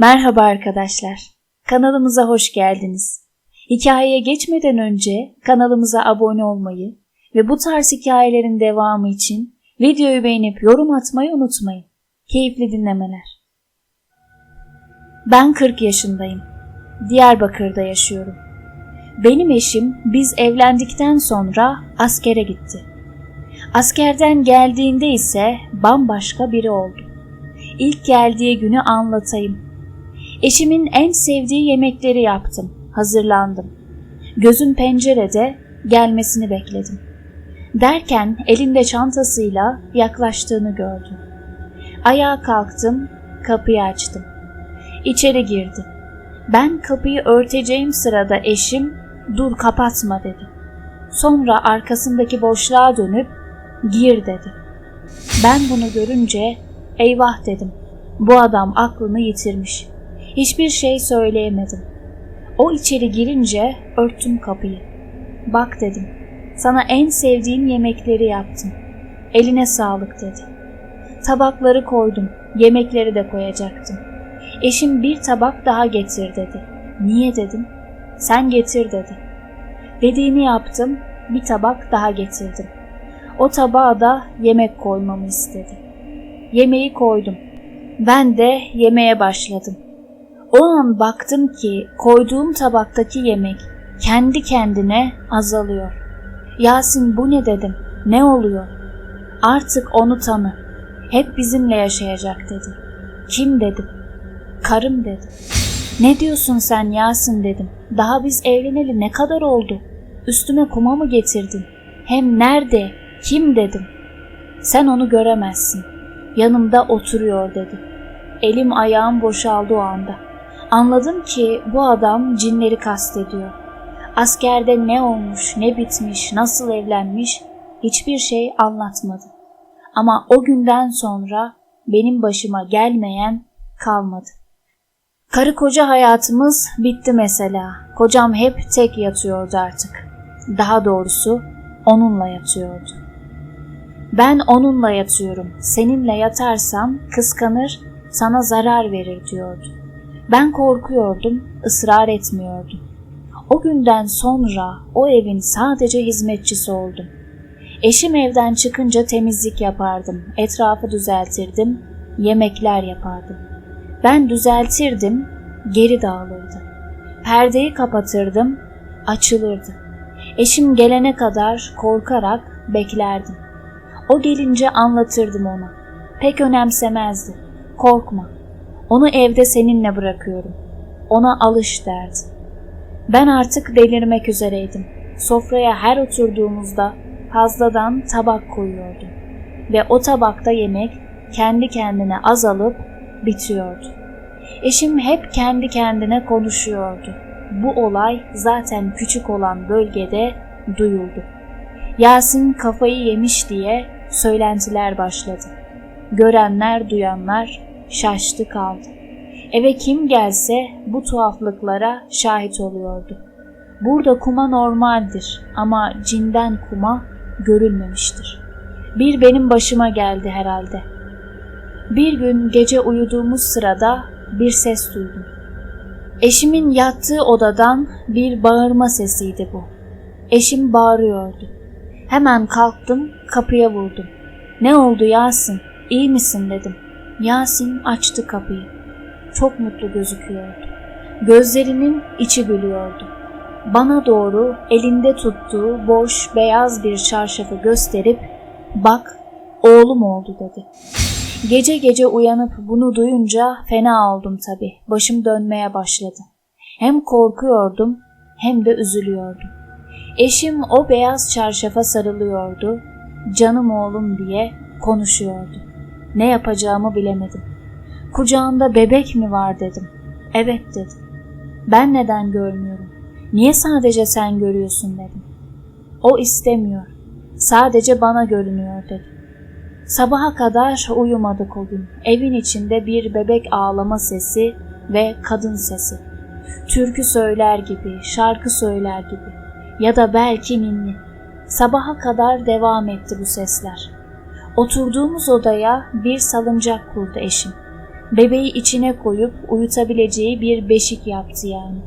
Merhaba arkadaşlar. Kanalımıza hoş geldiniz. Hikayeye geçmeden önce kanalımıza abone olmayı ve bu tarz hikayelerin devamı için videoyu beğenip yorum atmayı unutmayın. Keyifli dinlemeler. Ben 40 yaşındayım. Diyarbakır'da yaşıyorum. Benim eşim biz evlendikten sonra askere gitti. Askerden geldiğinde ise bambaşka biri oldu. İlk geldiği günü anlatayım. Eşimin en sevdiği yemekleri yaptım. Hazırlandım. Gözüm pencerede gelmesini bekledim. Derken elinde çantasıyla yaklaştığını gördüm. Ayağa kalktım, kapıyı açtım. İçeri girdi. Ben kapıyı örteceğim sırada eşim dur kapatma dedi. Sonra arkasındaki boşluğa dönüp gir dedi. Ben bunu görünce eyvah dedim. Bu adam aklını yitirmiş. Hiçbir şey söyleyemedim. O içeri girince örttüm kapıyı. Bak dedim. Sana en sevdiğim yemekleri yaptım. Eline sağlık dedi. Tabakları koydum. Yemekleri de koyacaktım. Eşim bir tabak daha getir dedi. Niye dedim. Sen getir dedi. Dediğini yaptım. Bir tabak daha getirdim. O tabağa da yemek koymamı istedi. Yemeği koydum. Ben de yemeye başladım. O an baktım ki koyduğum tabaktaki yemek kendi kendine azalıyor. Yasin bu ne dedim, ne oluyor? Artık onu tanı, hep bizimle yaşayacak dedi. Kim dedim, karım dedi. Ne diyorsun sen Yasin dedim. Daha biz evleneli ne kadar oldu? Üstüme kuma mı getirdin? Hem nerede, kim dedim. Sen onu göremezsin. Yanımda oturuyor dedi. Elim ayağım boşaldı o anda. Anladım ki bu adam cinleri kastediyor. Askerde ne olmuş, ne bitmiş, nasıl evlenmiş hiçbir şey anlatmadı. Ama o günden sonra benim başıma gelmeyen kalmadı. Karı koca hayatımız bitti mesela. Kocam hep tek yatıyordu artık. Daha doğrusu onunla yatıyordu. Ben onunla yatıyorum. Seninle yatarsam kıskanır, sana zarar verir diyordu. Ben korkuyordum, ısrar etmiyordum. O günden sonra o evin sadece hizmetçisi oldum. Eşim evden çıkınca temizlik yapardım, etrafı düzeltirdim, yemekler yapardım. Ben düzeltirdim, geri dağılırdı. Perdeyi kapatırdım, açılırdı. Eşim gelene kadar korkarak beklerdim. O gelince anlatırdım ona. Pek önemsemezdi. Korkma, onu evde seninle bırakıyorum. Ona alış derdi. Ben artık delirmek üzereydim. Sofraya her oturduğumuzda fazladan tabak koyuyordum. Ve o tabakta yemek kendi kendine azalıp bitiyordu. Eşim hep kendi kendine konuşuyordu. Bu olay zaten küçük olan bölgede duyuldu. Yasin kafayı yemiş diye söylentiler başladı. Görenler duyanlar şaştı kaldı. Eve kim gelse bu tuhaflıklara şahit oluyordu. Burada kuma normaldir ama cinden kuma görülmemiştir. Bir benim başıma geldi herhalde. Bir gün gece uyuduğumuz sırada bir ses duydum. Eşimin yattığı odadan bir bağırma sesiydi bu. Eşim bağırıyordu. Hemen kalktım, kapıya vurdum. Ne oldu Yasin? İyi misin dedim. Yasin açtı kapıyı. Çok mutlu gözüküyordu. Gözlerinin içi gülüyordu. Bana doğru elinde tuttuğu boş beyaz bir çarşafı gösterip bak oğlum oldu dedi. Gece gece uyanıp bunu duyunca fena oldum tabii. Başım dönmeye başladı. Hem korkuyordum hem de üzülüyordum. Eşim o beyaz çarşafa sarılıyordu. Canım oğlum diye konuşuyordu. Ne yapacağımı bilemedim. Kucağında bebek mi var dedim. Evet dedi. Ben neden görmüyorum? Niye sadece sen görüyorsun dedim. O istemiyor. Sadece bana görünüyor dedi. Sabaha kadar uyumadık o gün. Evin içinde bir bebek ağlama sesi ve kadın sesi. Türkü söyler gibi, şarkı söyler gibi ya da belki ninni. Sabaha kadar devam etti bu sesler. Oturduğumuz odaya bir salıncak kurdu eşim. Bebeği içine koyup uyutabileceği bir beşik yaptı yani.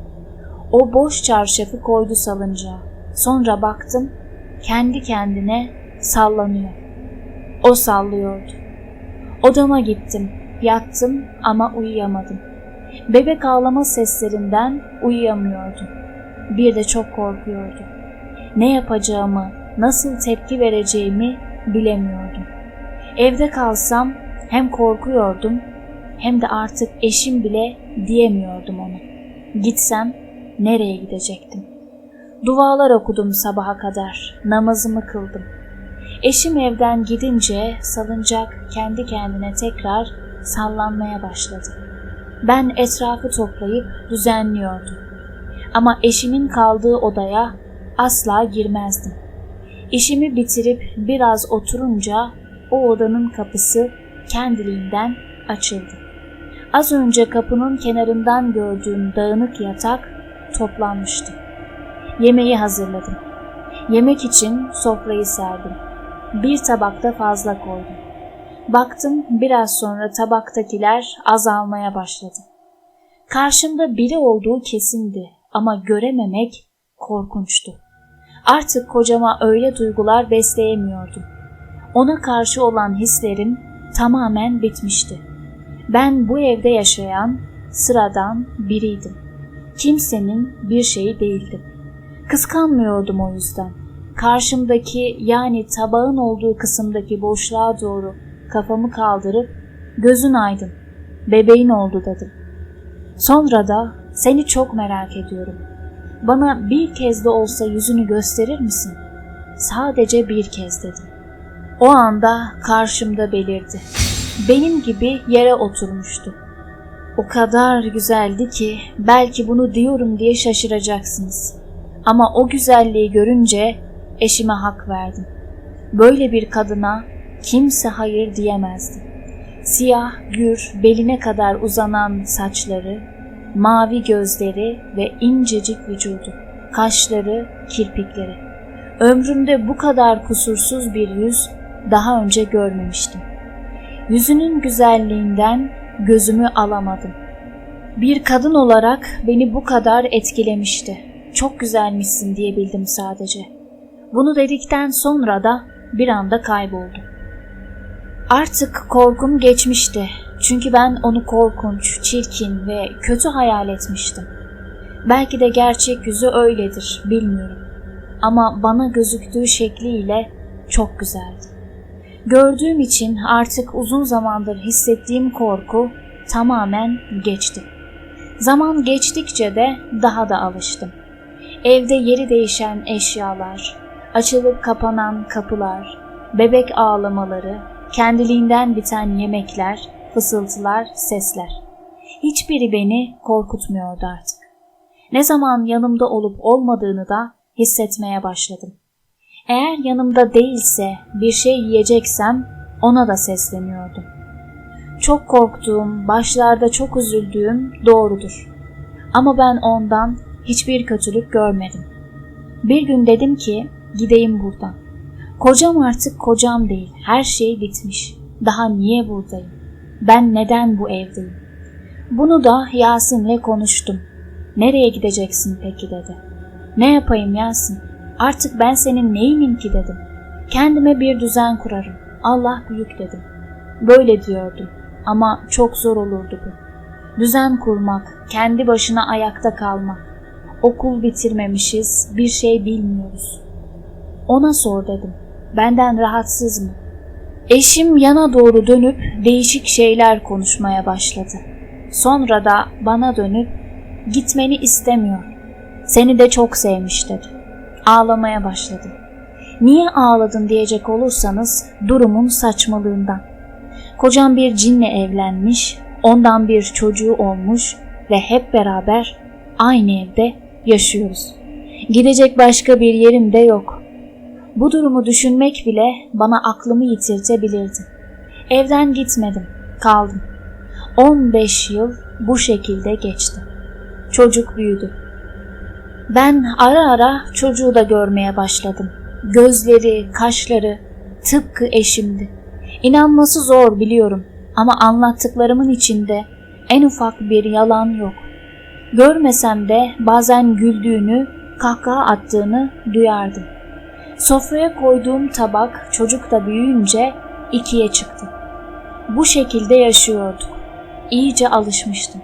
O boş çarşafı koydu salıncağa. Sonra baktım kendi kendine sallanıyor. O sallıyordu. Odama gittim, yattım ama uyuyamadım. Bebek ağlama seslerinden uyuyamıyordum. Bir de çok korkuyordum. Ne yapacağımı, nasıl tepki vereceğimi bilemiyordum. Evde kalsam hem korkuyordum hem de artık eşim bile diyemiyordum ona. Gitsem nereye gidecektim? Dualar okudum sabaha kadar, namazımı kıldım. Eşim evden gidince salıncak kendi kendine tekrar sallanmaya başladı. Ben etrafı toplayıp düzenliyordum. Ama eşimin kaldığı odaya asla girmezdim. İşimi bitirip biraz oturunca o odanın kapısı kendiliğinden açıldı. Az önce kapının kenarından gördüğüm dağınık yatak toplanmıştı. Yemeği hazırladım. Yemek için sofrayı serdim. Bir tabakta fazla koydum. Baktım biraz sonra tabaktakiler azalmaya başladı. Karşımda biri olduğu kesindi ama görememek korkunçtu. Artık kocama öyle duygular besleyemiyordum. Ona karşı olan hislerim tamamen bitmişti. Ben bu evde yaşayan sıradan biriydim. Kimsenin bir şeyi değildim. Kıskanmıyordum o yüzden. Karşımdaki yani tabağın olduğu kısımdaki boşluğa doğru kafamı kaldırıp gözün aydın, bebeğin oldu dedim. Sonra da seni çok merak ediyorum. Bana bir kez de olsa yüzünü gösterir misin? Sadece bir kez dedim. O anda karşımda belirdi. Benim gibi yere oturmuştu. O kadar güzeldi ki belki bunu diyorum diye şaşıracaksınız. Ama o güzelliği görünce eşime hak verdim. Böyle bir kadına kimse hayır diyemezdi. Siyah, gür, beline kadar uzanan saçları, mavi gözleri ve incecik vücudu, kaşları, kirpikleri. Ömrümde bu kadar kusursuz bir yüz daha önce görmemiştim. Yüzünün güzelliğinden gözümü alamadım. Bir kadın olarak beni bu kadar etkilemişti. Çok güzelmişsin diyebildim sadece. Bunu dedikten sonra da bir anda kayboldu. Artık korkum geçmişti. Çünkü ben onu korkunç, çirkin ve kötü hayal etmiştim. Belki de gerçek yüzü öyledir, bilmiyorum. Ama bana gözüktüğü şekliyle çok güzeldi. Gördüğüm için artık uzun zamandır hissettiğim korku tamamen geçti. Zaman geçtikçe de daha da alıştım. Evde yeri değişen eşyalar, açılıp kapanan kapılar, bebek ağlamaları, kendiliğinden biten yemekler, fısıltılar, sesler. Hiçbiri beni korkutmuyordu artık. Ne zaman yanımda olup olmadığını da hissetmeye başladım. Eğer yanımda değilse bir şey yiyeceksem ona da sesleniyordum. Çok korktuğum, başlarda çok üzüldüğüm doğrudur. Ama ben ondan hiçbir kötülük görmedim. Bir gün dedim ki gideyim buradan. Kocam artık kocam değil. Her şey bitmiş. Daha niye buradayım? Ben neden bu evdeyim? Bunu da Yasin'le konuştum. Nereye gideceksin peki dedi. Ne yapayım Yasin? Artık ben senin neyinim ki dedim. Kendime bir düzen kurarım. Allah büyük dedim. Böyle diyordum ama çok zor olurdu bu. Düzen kurmak, kendi başına ayakta kalmak. Okul bitirmemişiz, bir şey bilmiyoruz. Ona sor dedim. Benden rahatsız mı? Eşim yana doğru dönüp değişik şeyler konuşmaya başladı. Sonra da bana dönüp gitmeni istemiyor. Seni de çok sevmiş dedi. Ağlamaya başladı. Niye ağladın diyecek olursanız durumun saçmalığından. Kocam bir cinle evlenmiş, ondan bir çocuğu olmuş ve hep beraber aynı evde yaşıyoruz. Gidecek başka bir yerim de yok. Bu durumu düşünmek bile bana aklımı yitirtebilirdi. Evden gitmedim, kaldım. 15 yıl bu şekilde geçti. Çocuk büyüdü. Ben ara ara çocuğu da görmeye başladım. Gözleri, kaşları tıpkı eşimdi. İnanması zor biliyorum Ama anlattıklarımın içinde en ufak bir yalan yok. Görmesem de bazen güldüğünü, kahkaha attığını duyardım. Sofraya koyduğum tabak çocuk da büyüyünce ikiye çıktı. Bu şekilde yaşıyorduk. İyice alışmıştım.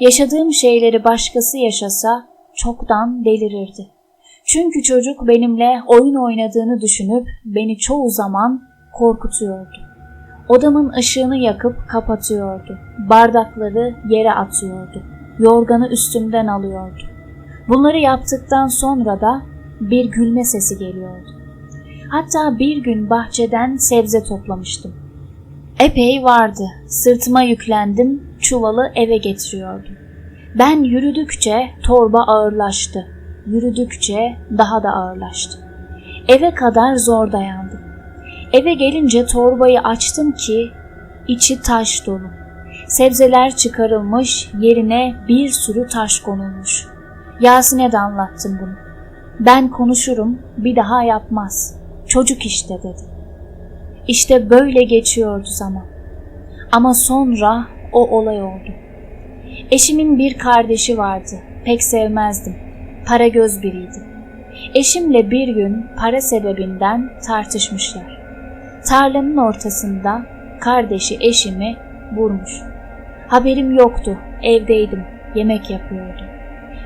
Yaşadığım şeyleri başkası yaşasa çoktan delirirdi. Çünkü çocuk benimle oyun oynadığını düşünüp beni çoğu zaman korkutuyordu. Odamın ışığını yakıp kapatıyordu. Bardakları yere atıyordu. Yorganı üstümden alıyordu. Bunları yaptıktan sonra da bir gülme sesi geliyordu. Hatta bir gün bahçeden sebze toplamıştım. Epey vardı. Sırtıma yüklendim, çuvalı eve getiriyordum. Ben yürüdükçe torba ağırlaştı. Yürüdükçe daha da ağırlaştı. Eve kadar zor dayandım. Eve gelince torbayı açtım ki içi taş dolu. Sebzeler çıkarılmış, yerine bir sürü taş konulmuş. Yasin'e de anlattım bunu. Ben konuşurum, bir daha yapmaz. Çocuk işte dedi. İşte böyle geçiyordu zaman. Ama sonra o olay oldu. Eşimin bir kardeşi vardı. Pek sevmezdim. Para göz biriydi. Eşimle bir gün para sebebinden tartışmışlar. Tarlanın ortasında kardeşi eşimi vurmuş. Haberim yoktu. Evdeydim. Yemek yapıyordum.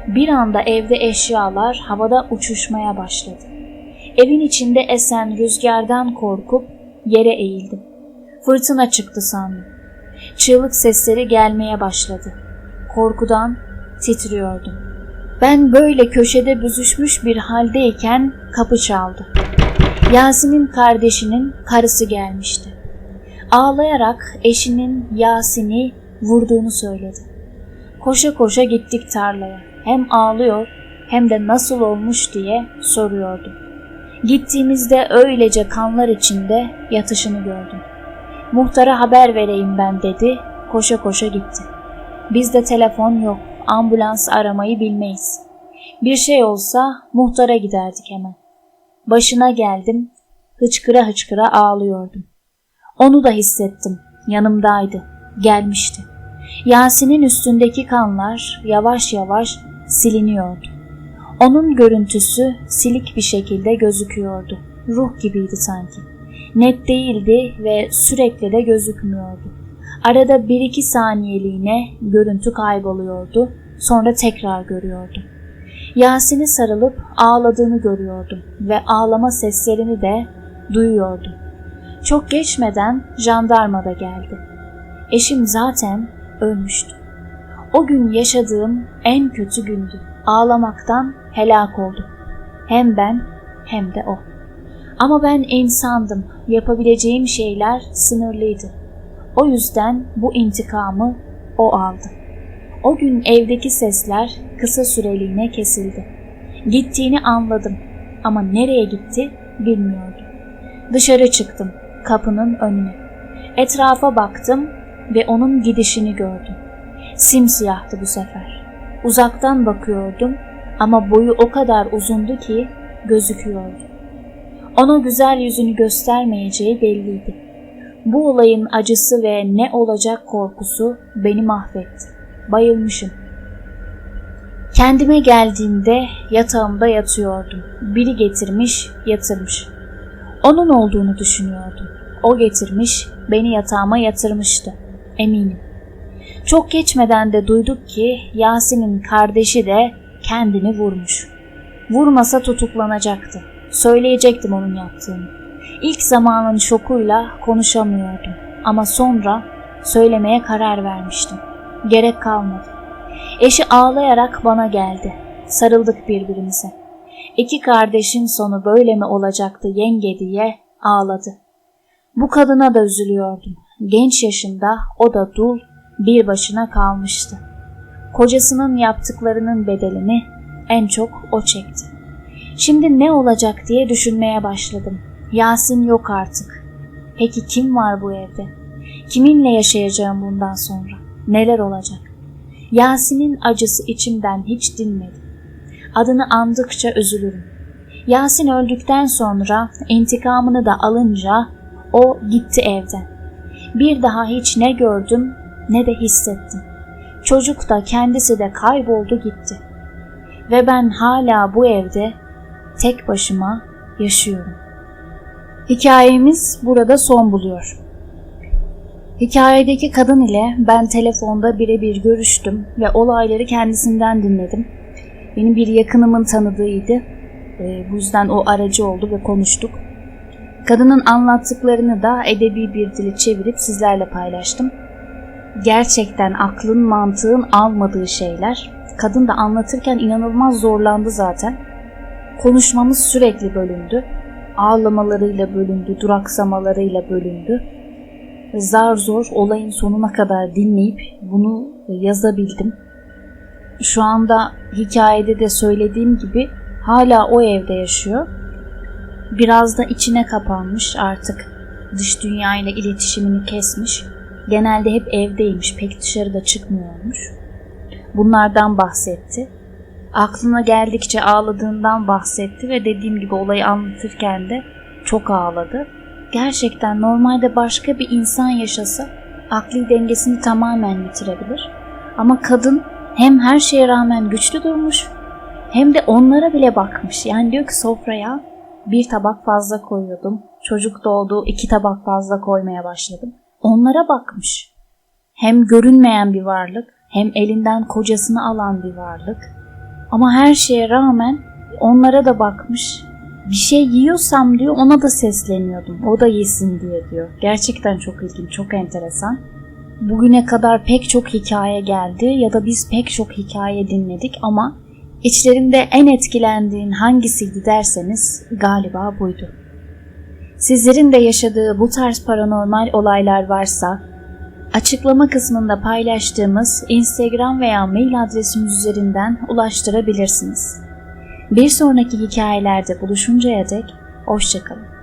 Bir anda evde eşyalar havada uçuşmaya başladı. Evin içinde esen rüzgardan korkup yere eğildim. Fırtına çıktı sandım. Çığlık sesleri gelmeye başladı. Korkudan titriyordum. Ben böyle köşede büzüşmüş bir haldeyken kapı çaldı. Yasin'in kardeşinin karısı gelmişti. Ağlayarak eşinin Yasin'i vurduğunu söyledi. Koşa koşa gittik tarlaya. Hem ağlıyor hem de nasıl olmuş diye soruyordu. Gittiğimizde öylece kanlar içinde yatışını gördüm. Muhtara haber vereyim ben dedi, koşa koşa gitti. Bizde telefon yok, ambulans aramayı bilmeyiz. Bir şey olsa muhtara giderdik hemen. Başına geldim, hıçkıra hıçkıra ağlıyordum. Onu da hissettim, yanımdaydı, gelmişti. Yasin'in üstündeki kanlar yavaş yavaş siliniyordu. Onun görüntüsü silik bir şekilde gözüküyordu. Ruh gibiydi sanki. Net değildi ve sürekli de gözükmüyordu. Arada bir iki saniyeliğine görüntü kayboluyordu. Sonra tekrar görüyordum. Yasin'i sarılıp ağladığını görüyordum ve ağlama seslerini de duyuyordum. Çok geçmeden jandarma da geldi. Eşim zaten ölmüştü. O gün yaşadığım en kötü gündü. Ağlamaktan helak oldum. Hem ben hem de o. Ama ben insandım. Yapabileceğim şeyler sınırlıydı. O yüzden bu intikamı o aldı. O gün evdeki sesler kısa süreliğine kesildi. Gittiğini anladım ama nereye gitti bilmiyordum. Dışarı çıktım kapının önüne. Etrafa baktım ve onun gidişini gördüm. Simsiyahtı bu sefer. Uzaktan bakıyordum ama boyu o kadar uzundu ki gözüküyordu. Ona güzel yüzünü göstermeyeceği belliydi. Bu olayın acısı ve ne olacak korkusu beni mahvetti. Bayılmışım. Kendime geldiğimde yatağımda yatıyordum. Biri getirmiş, yatırmış. Onun olduğunu düşünüyordum. O getirmiş, beni yatağıma yatırmıştı. Eminim. Çok geçmeden de duyduk ki Yasin'in kardeşi de kendini vurmuş. Vurmasa tutuklanacaktı. Söyleyecektim onun yaptığını. İlk zamanın şokuyla konuşamıyordum ama sonra söylemeye karar vermiştim. Gerek kalmadı. Eşi ağlayarak bana geldi. Sarıldık birbirimize. İki kardeşin sonu böyle mi olacaktı yenge diye ağladı. Bu kadına da üzülüyordum. Genç yaşında o da dul bir başına kalmıştı. Kocasının yaptıklarının bedelini en çok o çekti. Şimdi ne olacak diye düşünmeye başladım. Yasin yok artık. Peki kim var bu evde? Kiminle yaşayacağım bundan sonra? Neler olacak? Yasin'in acısı içimden hiç dinmedi. Adını andıkça üzülürüm. Yasin öldükten sonra intikamını da alınca o gitti evden. bir daha hiç ne gördüm ne de hissettim. Çocuk da kendisi de kayboldu gitti. Ve ben hala bu evde tek başıma yaşıyorum. Hikayemiz burada son buluyor. Hikayedeki kadın ile ben telefonda birebir görüştüm ve olayları kendisinden dinledim. Benim bir yakınımın tanıdığıydı. Ee, bu yüzden o aracı oldu ve konuştuk. Kadının anlattıklarını da edebi bir dili çevirip sizlerle paylaştım. Gerçekten aklın mantığın almadığı şeyler. Kadın da anlatırken inanılmaz zorlandı zaten. Konuşmamız sürekli bölündü. Ağlamalarıyla bölündü, duraksamalarıyla bölündü. Zar zor olayın sonuna kadar dinleyip bunu yazabildim. Şu anda hikayede de söylediğim gibi hala o evde yaşıyor. Biraz da içine kapanmış artık. Dış dünya ile iletişimini kesmiş. Genelde hep evdeymiş, pek dışarıda çıkmıyormuş. Bunlardan bahsetti. Aklına geldikçe ağladığından bahsetti ve dediğim gibi olayı anlatırken de çok ağladı. Gerçekten normalde başka bir insan yaşasa akli dengesini tamamen yitirebilir. Ama kadın hem her şeye rağmen güçlü durmuş hem de onlara bile bakmış. Yani diyor ki sofraya bir tabak fazla koyuyordum. Çocuk doğdu iki tabak fazla koymaya başladım. Onlara bakmış. Hem görünmeyen bir varlık hem elinden kocasını alan bir varlık. Ama her şeye rağmen onlara da bakmış. Bir şey yiyorsam diyor ona da sesleniyordum. O da yesin diye diyor. Gerçekten çok ilginç, çok enteresan. Bugüne kadar pek çok hikaye geldi ya da biz pek çok hikaye dinledik ama içlerinde en etkilendiğin hangisiydi derseniz galiba buydu. Sizlerin de yaşadığı bu tarz paranormal olaylar varsa açıklama kısmında paylaştığımız Instagram veya mail adresimiz üzerinden ulaştırabilirsiniz. Bir sonraki hikayelerde buluşuncaya dek hoşçakalın.